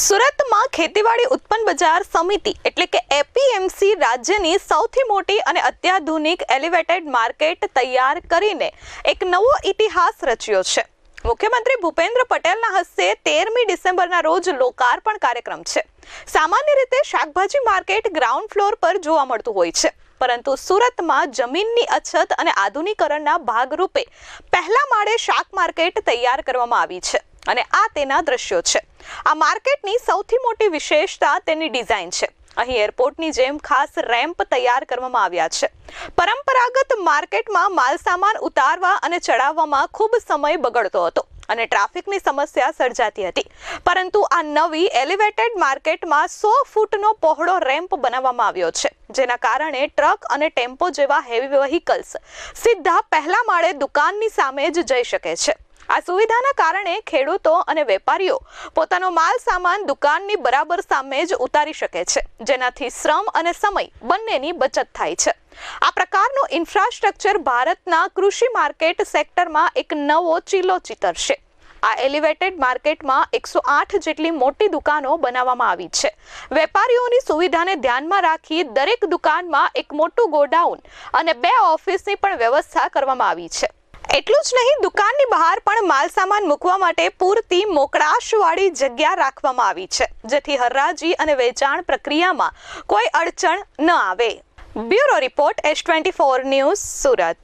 સુરતમાં ખેતીવાડી ઉત્પન્ન બજાર સમિતિ એટલે કે એપીએમસી રાજ્યની સૌથી મોટી અને અત્યાધુનિક એલિવેટેડ માર્કેટ તૈયાર કરીને એક નવો ઇતિહાસ રચ્યો છે. મુખ્યમંત્રી ભૂપેન્દ્ર પટેલના હસ્તે તેરમી ડિસેમ્બરના રોજ લોકાર્પણ કાર્યક્રમ છે. સામાન્ય રીતે શાકભાજી માર્કેટ ગ્રાઉન્ડ ફ્લોર પર જોવા મળતું હોય છે. પરંતુ સુરતમાં જમીનની અછત અને આધુનિકરણના ભાગરૂપે પહેલા માળે શાક માર્કેટ તૈયાર કરવામાં આવી છે. અને આ તેના દ્રશ્યો છે. આ માર્કેટની સૌથી મોટી વિશેષતા તેની ડિઝાઇન છે. અહીં એરપોર્ટની જેમ ખાસ રેમ્પ તૈયાર કરવામાં આવ્યા છે. પરંપરાગત માર્કેટમાં માલસામાન ઉતારવા અને ચડાવવામાં ખૂબ સમય બગડતો હતો અને ટ્રાફિકની સમસ્યા સર્જાતી હતી. પરંતુ આ નવી એલિવેટેડ માર્કેટમાં સો ફૂટનો પહોળો રેમ્પ બનાવવામાં આવ્યો છે, જેના કારણે ટ્રક અને ટેમ્પો જેવા હેવી વ્હીકલ્સ સીધા પહેલા માળે દુકાનની સામે જ જઈ શકે છે. આ સુવિધાના કારણે ખેડૂતો અને વેપારીઓ પોતાનો માલ સામાન દુકાનની બરાબર સામે જ ઉતારી શકે છે, જેનાથી શ્રમ અને સમય બંનેની બચત થાય છે. આ પ્રકારનું ઇન્ફ્રાસ્ટ્રક્ચર ભારતના કૃષિ માર્કેટ સેક્ટરમાં એક નવો ચીલો ચિતરશે. આ એલિવેટેડ માર્કેટમાં એકસો આઠ જેટલી મોટી દુકાનો બનાવવામાં આવી છે. વેપારીઓની સુવિધાને ધ્યાનમાં રાખી દરેક દુકાનમાં એક મોટું ગોડાઉન અને બે ઓફિસની પણ વ્યવસ્થા કરવામાં આવી છે. એટલું જ નહીં, દુકાનની બહાર પણ માલસામાન મૂકવા માટે પૂરતી મોકળાશવાળી જગ્યા રાખવામાં આવી છે, જેથી હરાજી અને વેચાણ પ્રક્રિયામાં કોઈ અડચણ ન આવે. Bureau report S twenty four news Surat.